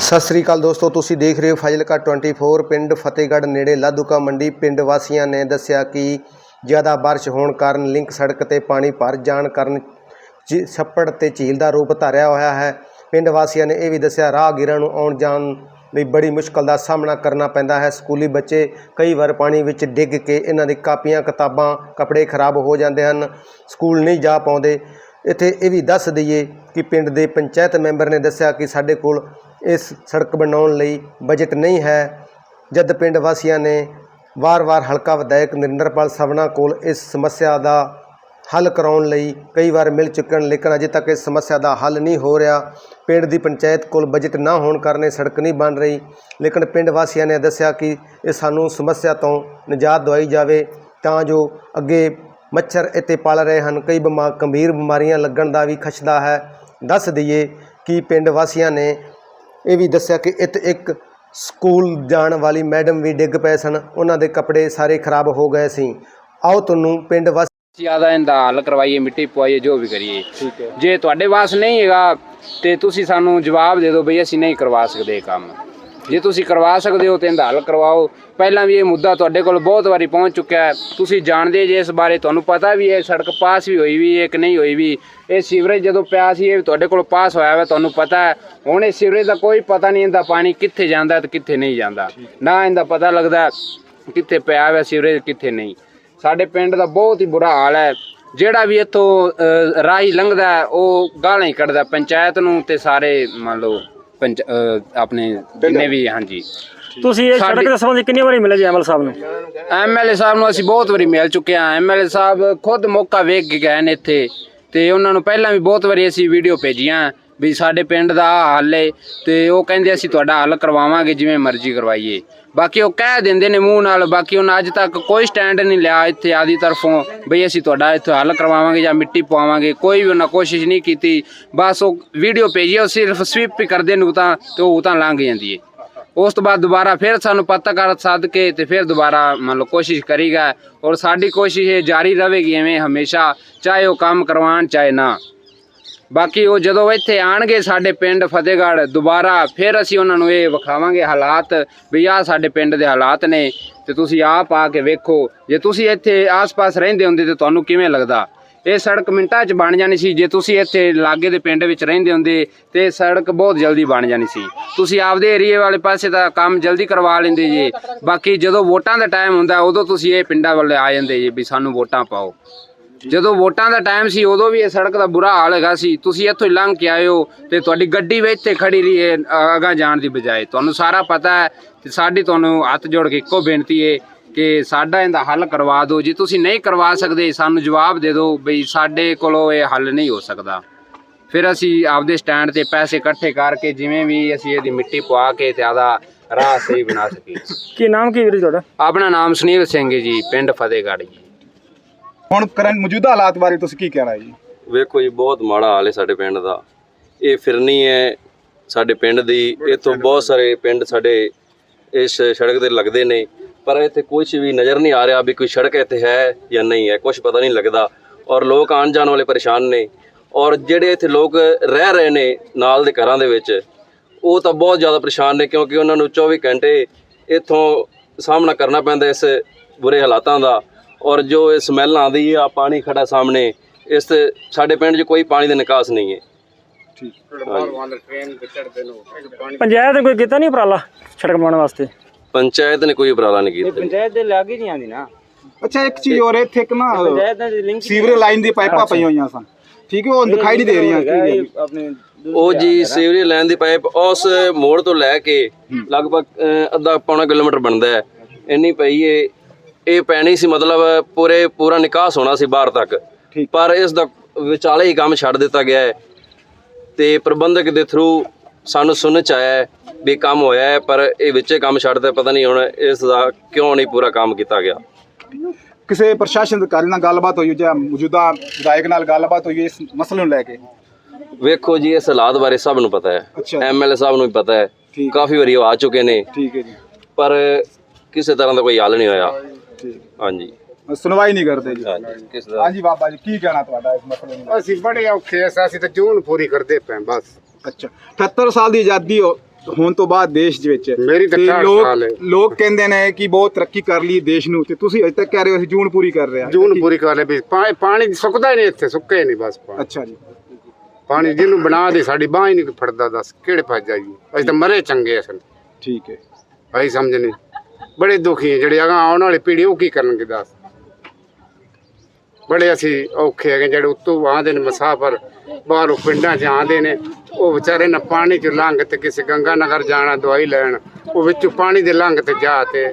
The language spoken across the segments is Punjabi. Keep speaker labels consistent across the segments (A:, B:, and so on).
A: ਸਤਿ ਸ੍ਰੀ ਅਕਾਲ ਦੋਸਤੋ, ਤੁਸੀਂ ਦੇਖ ਰਹੇ ਹੋ ਫਾਜ਼ਿਲਕਾ 24 ਪਿੰਡ ਫਤਿਹਗੜ੍ਹ, ਨੇੜੇ ਲਾਦੂਕਾ ਮੰਡੀ। ਪਿੰਡ ਵਾਸੀਆਂ ਨੇ ਦੱਸਿਆ ਕਿ ਜ਼ਿਆਦਾ ਬਾਰਿਸ਼ ਹੋਣ ਕਾਰਨ ਲਿੰਕ ਸੜਕ ਤੇ ਪਾਣੀ ਭਰ ਜਾਣ ਕਾਰਨ ਝੀ- ਛੱਪੜ ਤੇ ਝੀਲ ਦਾ ਰੂਪ ਧਾਰਿਆ ਹੋਇਆ ਹੈ। ਪਿੰਡ ਵਾਸੀਆਂ ਨੇ ਇਹ ਵੀ ਦੱਸਿਆ, ਰਾਹਗੀਰਾਂ ਨੂੰ ਆਉਣ ਜਾਣ ਲਈ ਬੜੀ ਮੁਸ਼ਕਲ ਦਾ ਸਾਹਮਣਾ ਕਰਨਾ ਪੈਂਦਾ ਹੈ। ਸਕੂਲੀ ਬੱਚੇ ਕਈ ਵਾਰ ਪਾਣੀ ਵਿੱਚ ਡਿੱਗ ਕੇ ਇਹਨਾਂ ਦੀ ਕਾਪੀਆਂ, ਕਿਤਾਬਾਂ, ਕੱਪੜੇ ਖਰਾਬ ਹੋ ਜਾਂਦੇ ਹਨ। ਸਕੂਲ ਨਹੀਂ ਜਾ ਪਾਉਂਦੇ। ਇੱਥੇ ਇਹ ਵੀ ਦੱਸ ਦਈਏ ਕਿ ਪਿੰਡ ਦੇ ਪੰਚਾਇਤ ਮੈਂਬਰ ਨੇ ਦੱਸਿਆ ਕਿ ਸਾਡੇ ਕੋਲ ਇਸ ਸੜਕ ਬਣਾਉਣ ਲਈ ਬਜਟ ਨਹੀਂ ਹੈ। ਜਦ ਪਿੰਡ ਵਾਸੀਆਂ ਨੇ ਵਾਰ-ਵਾਰ ਹਲਕਾ ਵਿਧਾਇਕ ਨਰਿੰਦਰਪਾਲ ਸਵਣਾ ਕੋਲ ਇਸ ਸਮੱਸਿਆ ਦਾ ਹੱਲ ਕਰਾਉਣ ਲਈ ਕਈ ਵਾਰ ਮਿਲ ਚੁੱਕਣ, ਲੇਕਿਨ ਅਜੇ ਤੱਕ ਇਸ ਸਮੱਸਿਆ ਦਾ ਹੱਲ ਨਹੀਂ ਹੋ ਰਿਹਾ। ਪਿੰਡ ਦੀ ਪੰਚਾਇਤ ਕੋਲ ਬਜਟ ਨਾ ਹੋਣ ਕਾਰਨ ਇਹ ਸੜਕ ਨਹੀਂ ਬਣ ਰਹੀ। ਲੇਕਿਨ ਪਿੰਡ ਵਾਸੀਆਂ ਨੇ ਦੱਸਿਆ ਕਿ ਇਹ ਸਾਨੂੰ ਸਮੱਸਿਆ ਤੋਂ ਨਿਜਾਤ ਦਵਾਈ ਜਾਵੇ, ਤਾਂ ਜੋ ਅੱਗੇ ਮੱਛਰ ਇੱਥੇ ਪਲ ਰਹੇ ਹਨ। ਕਈ ਬਿਮਾਰ ਗੰਭੀਰ ਬਿਮਾਰੀਆਂ ਲੱਗਣ ਦਾ ਵੀ ਖਸ਼ਦਾ ਹੈ। ਦੱਸ ਦਈਏ ਕਿ ਪਿੰਡ ਵਾਸੀਆਂ ਨੇ ਇਹ ਵੀ ਦੱਸਿਆ ਕਿ ਇੱਥੇ ਇੱਕ ਸਕੂਲ ਜਾਣ ਵਾਲੀ ਮੈਡਮ ਵੀ ਡਿੱਗ ਪਏ ਸਨ। ਉਹਨਾਂ ਦੇ ਕੱਪੜੇ ਸਾਰੇ ਖਰਾਬ ਹੋ ਗਏ ਸੀ। ਆਓ ਤੁਹਾਨੂੰ ਪਿੰਡ ਵਾਸੀ
B: ਜ਼ਿਆਦਾ ਇਹਦਾ ਹੱਲ ਕਰਵਾਈਏ ਮਿੱਟੀ ਪਵਾਈਏ ਜੋ ਵੀ ਕਰੀਏ।
A: ਠੀਕ ਹੈ।
B: ਜੇ ਤੁਹਾਡੇ ਵਾਸ ਨਹੀਂ ਹੈਗਾ ਤੇ ਤੁਸੀਂ ਸਾਨੂੰ ਜਵਾਬ ਦੇ ਦਿਓ ਬਈ ਅਸੀਂ ਨਹੀਂ ਕਰਵਾ ਸਕਦੇ ਇਹ ਕੰਮ। ਜੇ ਤੁਸੀਂ ਕਰਵਾ ਸਕਦੇ ਹੋ ਤੇ ਇਹਦਾ ਹੱਲ ਕਰਵਾਓ। ਪਹਿਲਾਂ ਵੀ ਇਹ ਮੁੱਦਾ ਤੁਹਾਡੇ ਕੋਲ ਬਹੁਤ ਵਾਰੀ ਪਹੁੰਚ ਚੁੱਕਿਆ ਹੈ। ਤੁਸੀਂ ਜਾਣਦੇ ਜੇ ਇਸ ਬਾਰੇ ਤੁਹਾਨੂੰ ਪਤਾ ਵੀ ਹੈ ਸੜਕ ਪਾਸ ਵੀ ਹੋਈ ਵੀ ਹੈ ਕਿ ਨਹੀਂ ਹੋਈ ਵੀ। ਇਹ ਸੀਵਰੇਜ ਜਦੋਂ ਪਿਆ ਸੀ ਇਹ ਤੁਹਾਡੇ ਕੋਲ ਪਾਸ ਹੋਇਆ ਹੋਇਆ ਤੁਹਾਨੂੰ ਪਤਾ ਹੈ। ਹੁਣ ਇਹ ਸੀਵਰੇਜ ਦਾ ਕੋਈ ਪਤਾ ਨਹੀਂ ਇਹਦਾ ਪਾਣੀ ਕਿੱਥੇ ਜਾਂਦਾ ਤੇ ਕਿੱਥੇ ਨਹੀਂ ਜਾਂਦਾ। ਨਾ ਇਹਦਾ ਪਤਾ ਲੱਗਦਾ ਕਿੱਥੇ ਪਿਆ ਹੋਇਆ ਸੀਵਰੇਜ ਕਿੱਥੇ ਨਹੀਂ। ਸਾਡੇ ਪਿੰਡ ਦਾ ਬਹੁਤ ਹੀ ਬੁਰਾ ਹਾਲ ਹੈ। ਜਿਹੜਾ ਵੀ ਇੱਥੋਂ ਅ, ਰਾਹੀ ਲੰਘਦਾ ਉਹ ਗਾਲਾਂ ਹੀ ਕੱਢਦਾ ਪੰਚਾਇਤ ਨੂੰ ਤੇ ਸਾਰੇ ਮੰਨ ਲਓ ਪੰਚ ਆਪਣੇ ਜਿੰਨੇ ਵੀ ਹਾਂਜੀ।
C: ਤੁਸੀਂ ਇਹ ਸੜਕ ਦੇ ਸੰਬੰਧ ਕਿੰਨੀ ਵਾਰੀ ਮਿਲੇ ਜੀ ਐਮਐਲ ਸਾਹਿਬ ਨੂੰ?
B: ਐਮਐਲਏ ਸਾਹਿਬ ਨੂੰ ਅਸੀਂ ਬਹੁਤ ਵਾਰੀ ਮਿਲ ਚੁੱਕੇ ਹਾਂ। ਐਮਐਲਏ ਸਾਹਿਬ ਖੁਦ ਮੌਕਾ ਵੇਖ ਕੇ ਗਏ ਨੇ ਇੱਥੇ ਤੇ ਉਹਨਾਂ ਨੂੰ ਪਹਿਲਾਂ ਵੀ ਬਹੁਤ ਵਾਰੀ ਅਸੀਂ ਵੀਡੀਓ ਭੇਜੀਆਂ। ਵੀ ਸਾਡੇ ਪਿੰਡ ਦਾ ਹੱਲ ਏ ਤੇ ਉਹ ਕਹਿੰਦੇ ਅਸੀਂ ਤੁਹਾਡਾ ਹੱਲ ਕਰਵਾਵਾਂਗੇ, ਜਿਵੇਂ ਮਰਜ਼ੀ ਕਰਵਾਈਏ। ਬਾਕੀ ਉਹ ਕਹਿ ਦਿੰਦੇ ਨੇ ਮੂੰਹ ਨਾਲ, ਬਾਕੀ ਉਹਨਾਂ ਅੱਜ ਤੱਕ ਕੋਈ ਸਟੈਂਡ ਨਹੀਂ ਲਿਆ ਇੱਥੇ ਆਦੀ ਤਰਫੋਂ ਬਈ ਅਸੀਂ ਤੁਹਾਡਾ ਇੱਥੇ ਹੱਲ ਕਰਵਾਵਾਂਗੇ ਜਾਂ ਮਿੱਟੀ ਪਵਾਵਾਂਗੇ, ਕੋਈ ਵੀ ਉਹਨਾਂ ਕੋਸ਼ਿਸ਼ ਨਹੀਂ ਕੀਤੀ। ਬਸ ਉਹ ਵੀਡੀਓ ਭੇਜੀ ਉਹ ਸਿਰਫ ਸਵੀਪ ਹੀ ਕਰਦੇ ਨੂੰ ਤਾਂ ਤੇ ਉਹ ਤਾਂ ਲੰਘ ਜਾਂਦੀ ਏ। ਉਸ ਤੋਂ ਬਾਅਦ ਦੁਬਾਰਾ ਫਿਰ ਸਾਨੂੰ ਪੱਤਰਕਾਰ ਸੱਦ ਕੇ ਤੇ ਫਿਰ ਦੁਬਾਰਾ ਮੰਨ ਲਓ ਕੋਸ਼ਿਸ਼ ਕਰੀਗਾ ਔਰ ਸਾਡੀ ਕੋਸ਼ਿਸ਼ ਇਹ ਜਾਰੀ ਰਹੇਗੀ ਐਵੇਂ ਹਮੇਸ਼ਾ, ਚਾਹੇ ਉਹ ਕੰਮ ਕਰਵਾਉਣ, ਚਾਹੇ ਨਾ। ਬਾਕੀ ਉਹ ਜਦੋਂ ਇੱਥੇ ਆਣਗੇ ਸਾਡੇ ਪਿੰਡ ਫਤਿਹਗੜ੍ਹ, ਦੁਬਾਰਾ ਫਿਰ ਅਸੀਂ ਉਹਨਾਂ ਨੂੰ ਇਹ ਵਿਖਾਵਾਂਗੇ ਹਾਲਾਤ ਵੀ ਆਹ ਸਾਡੇ ਪਿੰਡ ਦੇ ਹਾਲਾਤ ਨੇ ਤੇ ਤੁਸੀਂ ਆਪ ਆ ਕੇ ਵੇਖੋ, ਜੇ ਤੁਸੀਂ ਇੱਥੇ ਆਸ-ਪਾਸ ਰਹਿੰਦੇ ਹੁੰਦੇ ਤੇ ਤੁਹਾਨੂੰ ਕਿਵੇਂ ਲੱਗਦਾ? ਇਹ ਸੜਕ ਮਿੰਟਾਂ 'ਚ ਬਣ ਜਾਣੀ ਸੀ, ਜੇ ਤੁਸੀਂ ਇੱਥੇ ਲਾਗੇ ਦੇ ਪਿੰਡ ਵਿੱਚ ਰਹਿੰਦੇ ਹੁੰਦੇ ਤੇ ਇਹ ਸੜਕ ਬਹੁਤ ਜਲਦੀ ਬਣ ਜਾਣੀ ਸੀ। ਤੁਸੀਂ ਆਪਦੇ ਏਰੀਏ ਵਾਲੇ ਪਾਸੇ ਦਾ ਕੰਮ ਜਲਦੀ ਕਰਵਾ ਲੈਂਦੇ ਜੀ, ਬਾਕੀ ਜਦੋਂ ਵੋਟਾਂ ਦਾ ਟਾਈਮ ਹੁੰਦਾ, ਉਦੋਂ ਤੁਸੀਂ ਇਹ ਪਿੰਡਾਂ ਵੱਲ ਆ ਜਾਂਦੇ ਜੀ ਵੀ ਸਾਨੂੰ ਵੋਟਾਂ ਪਾਓ। ਜਦੋਂ ਵੋਟਾਂ ਦਾ ਟਾਈਮ ਸੀ ਉਦੋਂ ਵੀ ਇਹ ਸੜਕ ਦਾ ਬੁਰਾ ਹਾਲ ਹੈਗਾ ਸੀ। ਤੁਸੀਂ ਇੱਥੋਂ ਹੀ ਲੰਘ ਕੇ ਆਏ ਹੋ ਤੇ ਤੁਹਾਡੀ ਗੱਡੀ ਵੀ ਇੱਥੇ ਖੜੀ ਰਹੀ ਹੈ ਅਗਾ ਜਾਣ ਦੀ ਬਜਾਏ। ਤੁਹਾਨੂੰ ਸਾਰਾ ਪਤਾ ਹੈ ਤੇ ਸਾਡੀ ਤੁਹਾਨੂੰ ਹੱਥ ਜੋੜ ਕੇ ਇੱਕੋ ਬੇਨਤੀ ਹੈ ਕਿ ਸਾਡਾ ਇਹਦਾ ਹੱਲ ਕਰਵਾ ਦਿਓ। ਜੇ ਤੁਸੀਂ ਨਹੀਂ ਕਰਵਾ ਸਕਦੇ ਸਾਨੂੰ ਜਵਾਬ ਦੇ ਦਿਓ ਬਈ ਸਾਡੇ ਕੋਲੋਂ ਇਹ ਹੱਲ ਨਹੀਂ ਹੋ ਸਕਦਾ। ਫਿਰ ਅਸੀਂ ਆਪਦੇ ਸਟੈਂਡ ਤੇ ਪੈਸੇ ਇਕੱਠੇ ਕਰਕੇ ਜਿਵੇਂ ਵੀ ਅਸੀਂ ਇਹਦੀ ਮਿੱਟੀ ਪਵਾ ਕੇ ਤੇ ਆਦਾ ਰਾਹ ਸਹੀ ਬਣਾ ਸਕੀਏ।
C: ਕੀ ਨਾਮ ਕੀ ਵੀਰ ਤੁਹਾਡਾ?
B: ਆਪਣਾ ਨਾਮ ਸੁਨੀਲ ਸਿੰਘ ਜੀ ਪਿੰਡ ਫਤਿਹਗੜ੍ਹ ਜੀ।
D: ਹੁਣ ਕਰਨ ਮੌਜੂਦਾ ਹਾਲਾਤ ਬਾਰੇ ਤੁਸੀਂ ਕੀ ਕਹਿਣਾ ਜੀ?
E: ਵੇਖੋ ਜੀ ਬਹੁਤ ਮਾੜਾ ਹਾਲ ਹੈ ਸਾਡੇ ਪਿੰਡ ਦਾ। ਇਹ ਫਿਰਨੀ ਹੈ ਸਾਡੇ ਪਿੰਡ ਦੀ। ਇੱਥੋਂ ਬਹੁਤ ਸਾਰੇ ਪਿੰਡ ਸਾਡੇ ਇਸ ਸੜਕ ਤੇ ਲੱਗਦੇ ਨੇ। ਪਰ ਇੱਥੇ ਕੁਝ ਵੀ ਨਜ਼ਰ ਨਹੀਂ ਆ ਰਿਹਾ ਵੀ ਕੋਈ ਸੜਕ ਇੱਥੇ ਹੈ ਜਾਂ ਨਹੀਂ ਹੈ। ਕੁਝ ਪਤਾ ਨਹੀਂ ਲੱਗਦਾ। ਔਰ ਲੋਕ ਆਉਣ ਜਾਣ ਵਾਲੇ ਪਰੇਸ਼ਾਨ ਨੇ। ਔਰ ਜਿਹੜੇ ਇੱਥੇ ਲੋਕ ਰਹਿ ਰਹੇ ਨੇ ਨਾਲ ਦੇ ਘਰਾਂ ਦੇ ਵਿੱਚ ਉਹ ਤਾਂ ਬਹੁਤ ਜ਼ਿਆਦਾ ਪਰੇਸ਼ਾਨ ਨੇ ਕਿਉਂਕਿ ਉਹਨਾਂ ਨੂੰ 24 ਘੰਟੇ ਇੱਥੋਂ ਸਾਹਮਣਾ ਕਰਨਾ ਪੈਂਦਾ ਇਸ ਬੁਰੇ ਹਾਲਾਤਾਂ ਦਾ। ਔਰ ਜੋ ਇਹ ਸਮੈਲ ਆਉਂਦੀ ਆ ਪਾਣੀ ਖੜਾ ਸਾਹਮਣੇ ਇਸ ਤੇ ਸਾਡੇ ਪਿੰਡ 'ਚ ਕੋਈ ਪਾਣੀ ਦਾ ਨਿਕਾਸ ਨਹੀਂ ਹੈ।
C: ਪੰਚਾਇਤ ਨੇ ਕੋਈ ਕੀਤਾ ਨਹੀਂ ਉਪਰਾਲਾ ਸੜਕ ਬਣਾਉਣ ਵਾਸਤੇ?
E: ਪੰਚਾਇਤ ਨੇ ਕੋਈ ਉਪਰਾਲਾ ਨਹੀਂ ਕੀਤਾ।
B: ਪੰਚਾਇਤ ਦੇ ਲਾਗੇ ਨਹੀਂ ਆਂਦੀ ਨਾ।
D: ਅੱਛਾ ਇੱਕ ਚੀਜ਼ ਹੋਰ ਇੱਥੇ ਇੱਕ ਨਾ
B: ਦੇ ਲਿੰਕ
D: ਸੀਵਰੇਜ ਲਾਈਨ ਦੀ ਪਾਈਪਾਂ ਪਈਆਂ ਹੋਈਆਂ ਸਨ। ਠੀਕ ਹੈ ਉਹ ਦਿਖਾਈ ਨਹੀਂ ਦੇ ਰਹੀਆਂ ਕੀ ਹੈ?
B: ਆਪਣੇ
E: ਉਹ ਜੀ ਸੀਵਰੇਜ ਲਾਈਨ ਦੀ ਪਾਈਪ ਉਸ ਮੋੜ ਤੋਂ ਲੈ ਕੇ ਲਗਭਗ ਅੱਧਾ ਪੌਣਾ ਕਿਲੋਮੀਟਰ ਬਣਦਾ ਹੈ। ਇੰਨੀ ਪਈ ਏ ਇਹ ਪੈਣੀ ਸੀ ਮਤਲਬ ਪੂਰੇ ਪੂਰਾ ਨਿਕਾਸ ਹੋਣਾ ਸੀ ਬਾਹਰ ਤੱਕ। ਪਰ ਇਸ ਦਾ ਵਿਚਾਲੇ ਹੀ ਕੰਮ ਛੱਡ ਦਿੱਤਾ ਗਿਆ ਹੈ। ਤੇ ਪ੍ਰਬੰਧਕ ਦੇ ਥਰੂ ਸਾਨੂੰ ਸੁਣਨ ਚ ਆਇਆ ਵੀ ਕੰਮ ਹੋਇਆ ਹੈ ਪਰ ਇਹ ਵਿੱਚੇ ਕੰਮ ਛੱਡਦਾ ਪਤਾ ਨਹੀਂ ਹੁਣ ਇਸ ਦਾ ਕਿਉਂ ਨਹੀਂ ਪੂਰਾ ਕੰਮ ਕੀਤਾ ਗਿਆ।
D: ਕਿਸੇ ਪ੍ਰਸ਼ਾਸਨ ਅਧਿਕਾਰੀ ਨਾਲ ਗੱਲਬਾਤ ਹੋਈ ਜਾਂ ਮੌਜੂਦਾ ਵਿਧਾਇਕ ਨਾਲ ਗੱਲਬਾਤ ਹੋਈ ਇਸ ਮਸਲੇ ਨੂੰ ਲੈ ਕੇ?
E: ਵੇਖੋ ਜੀ ਇਸ ਹਾਲਾਤ ਬਾਰੇ ਸਭ ਨੂੰ ਪਤਾ ਹੈ। ਐਮਐਲਏ ਸਾਹਿਬ ਨੂੰ ਵੀ ਪਤਾ ਹੈ। ਕਾਫੀ ਵਾਰੀ ਆ ਚੁੱਕੇ ਨੇ।
D: ਠੀਕ ਹੈ ਜੀ।
E: ਪਰ ਕਿਸੇ ਤਰ੍ਹਾਂ ਦਾ ਕੋਈ ਹੱਲ ਨਹੀਂ ਹੋਇਆ। ਹਾਂਜੀ।
D: ਸੁਣਵਾਈ ਨਹੀਂ ਕਰਦੇ ਜੀ।
E: ਹਾਂਜੀ ਕਿਸੇ ਦਾ?
D: ਹਾਂਜੀ ਬਾਬਾ ਜੀ ਕੀ ਕਹਿਣਾ ਤੁਹਾਡਾ ਇਸ ਮਸਲੇ ਨੂੰ?
F: ਅਸੀਂ ਬੜੇ ਔਖੇ ਆ ਅਸੀਂ ਤਾਂ ਜੂਨ ਪੂਰੀ ਕਰਦੇ ਪਏ ਹਾਂ ਬਸ?
D: ਅੱਛਾ 78 ਸਾਲ ਦੀ ਆਜ਼ਾਦੀ ਹੋ ਹੋਣ ਤੋਂ ਬਾਅਦ ਦੇਸ਼ ਦੇ ਵਿੱਚ।
F: ਮੇਰੀ ਤਾਂ
D: ਲੋਕ
F: ਸਾਲ ਹੈ।
D: ਲੋਕ ਕਹਿੰਦੇ ਨੇ ਕਿ ਬਹੁਤ ਤਰੱਕੀ ਕਰ ਲਈ ਦੇਸ਼ ਨੂੰ ਤੇ ਤੁਸੀਂ ਅਜੇ ਤੱਕ ਕਹਿ ਰਹੇ ਹੋ ਅਸੀਂ ਜੂਨ ਪੂਰੀ ਕਰ ਰਹੇ ਹਾਂ।
F: ਜੂਨ ਪੂਰੀ ਕਰ ਲੈ ਵੀ ਪਾ- ਪਾਣੀ ਸੁੱਕਦਾ ਹੀ ਨਹੀਂ ਇੱਥੇ ਸੁੱਕੇ ਹੀ ਨਹੀਂ ਬਸ ਪਾਣੀ।
D: ਅੱਛਾ ਜੀ।
F: ਪਾਣੀ ਜਿਹਨੂੰ ਬਣਾ ਦੇ ਸਾਡੀ ਬਾਂਹ ਹੀ ਨਹੀਂ ਫੜਦਾ ਦੱਸ ਕਿਹੜੇ ਫਸ ਜਾਈਏ? ਅਸੀਂ ਤਾਂ ਮਰੇ ਚੰਗੇ ਅਸਲ
D: ਠੀਕ ਹੈ।
F: ਅਸੀਂ ਸਮਝ ਨਹੀਂ ਬੜੇ ਦੁਖੀ ਜਿਹੜੇ ਅਗਾਂਹ ਆਉਣ ਵਾਲੀ ਪੀੜ੍ਹੀ ਉਹ ਕੀ ਕਰਨਗੇ ਦੱਸ? ਬੜੇ ਅਸੀਂ ਔਖੇ ਹੈਗੇ ਜਿਹੜੇ ਉੱਤੋਂ ਆਉਂਦੇ ਨੇ ਮੁਸਾਫਰ ਬਾਹਰੋਂ ਪਿੰਡਾਂ 'ਚ ਆਉਂਦੇ ਨੇ ਉਹ ਵਿਚਾਰੇ ਨਾ ਪਾਣੀ 'ਚ ਲੰਘ ਤੇ ਕਿਸੇ ਗੰਗਾ ਨਗਰ ਜਾਣਾ ਦਵਾਈ ਲੈਣ ਉਹ ਵਿੱਚੋਂ ਪਾਣੀ ਦੇ ਲੰਘ ਤੇ ਜਾ ਤੇ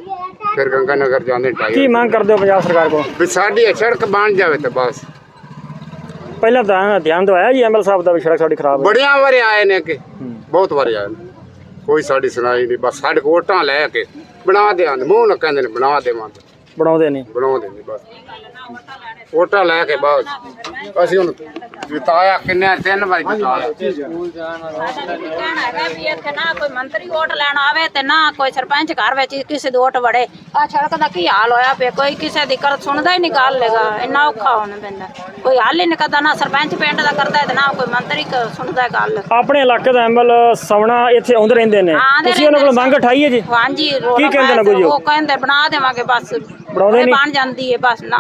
F: ਫਿਰ ਗੰਗਾ ਨਗਰ ਜਾਂਦੇ
C: ਕੀ
F: ਟਾਈ
C: ਮੰਗ ਕਰਦੇ ਹੋ ਪੰਜਾਬ ਸਰਕਾਰ ਕੋਲ?
F: ਵੀ ਸਾਡੀ ਸੜਕ ਬਣ ਜਾਵੇ ਤੇ ਬਸ।
C: ਪਹਿਲਾਂ ਤਾਂ ਧਿਆਨ ਦਵਾਇਆ ਜੀ ਐਮਐਲ ਸਾਹਿਬ ਦਾ ਵੀ ਸੜਕ ਸਾਡੀ ਖਰਾਬ ਹੈ
F: ਬੜੀਆਂ ਵਾਰੀ ਆਏ ਨੇ ਕਿ ਬਹੁਤ ਵਾਰੀ ਆਏ ਨੇ। ਕੋਈ ਸਾਡੀ ਸੁਣਾਈ ਨਹੀਂ ਬਸ ਸਾਡੇ ਕੋਲ ਵੋਟਾਂ ਲੈ ਕੇ ਬਣਾ ਦੇਵਾਂਗੇ ਮੂੰਹ ਨਾਲ ਕਹਿੰਦੇ ਨੇ ਬਣਾ ਦੇਵਾਂਗੇ।
C: ਬਣਾਉਂਦੇ ਨਹੀਂ।
F: ਬਣਾਉਂਦੇ ਨਹੀਂ ਬਸ। ਵੋਟਾਂ ਲੈ ਕੇ ਬਸ ਅਸੀਂ ਹੁਣ ਜਿਤਾਇਆ ਕਿੰਨੇ ਤਿੰਨ ਵਾਰੀ ਜਿਤਾਇਆ
G: ਸਾਡਾ ਵੀ ਕਹਿਣਾ ਹੈਗਾ ਵੀ ਇੱਥੇ ਨਾ ਕੋਈ ਮੰਤਰੀ ਵੋਟ ਲੈਣ ਆਵੇ ਤੇ ਨਾ ਕੋਈ ਸਰਪੰਚ ਘਰ ਵਿੱਚ ਕਿਸੇ ਦੀ ਵੋਟ ਵੜੇ ਆ ਸੜਕ ਦਾ ਕੀ ਹਾਲ ਹੋਇਆ ਪਿਆ ਕੋਈ ਕਿਸੇ ਦੀ ਕਰ ਸੁਣਦਾ ਹੀ ਨਹੀਂ ਗੱਲ ਲੇਗਾ ਇੰਨਾ ਔਖਾ ਹੋਣ ਪੈਂਦਾ ਕੋਈ ਹੱਲ ਹੀ ਨਹੀਂ ਕਰਦਾ ਨਾ ਸਰਪੰਚ ਪਿੰਡ ਦਾ ਕਰਦਾ ਹੈ ਤੇ ਨਾ ਕੋਈ ਮੰਤਰੀ ਕ- ਸੁਣਦਾ ਗੱਲ
C: ਆਪਣੇ ਇਲਾਕੇ ਦਾ ਐਮਐਲ ਸਵਣਾ ਇੱਥੇ ਆਉਂਦੇ ਰਹਿੰਦੇ ਨੇ।
G: ਆਉਂਦੇ
C: ਤੁਸੀਂ ਉਹਨਾਂ ਕੋਲ
G: ਰਹਿੰਦੇ
C: ਮੰਗ ਉਠਾਈ ਹੈ ਜੀ?
G: ਹਾਂਜੀ
C: ਕੀ ਕਹਿੰਦੇ ਨੇ ਕੋਈ ਉਹ?
G: ਉਹ ਕਹਿੰਦੇ ਬਣਾ ਦੇਵਾਂਗੇ ਬਸ।
C: ਬਣਾਉਂਦੇ ਨਹੀਂ?
G: ਬਣ ਜਾਂਦੀ ਹੈ ਬਸ ਨਾ।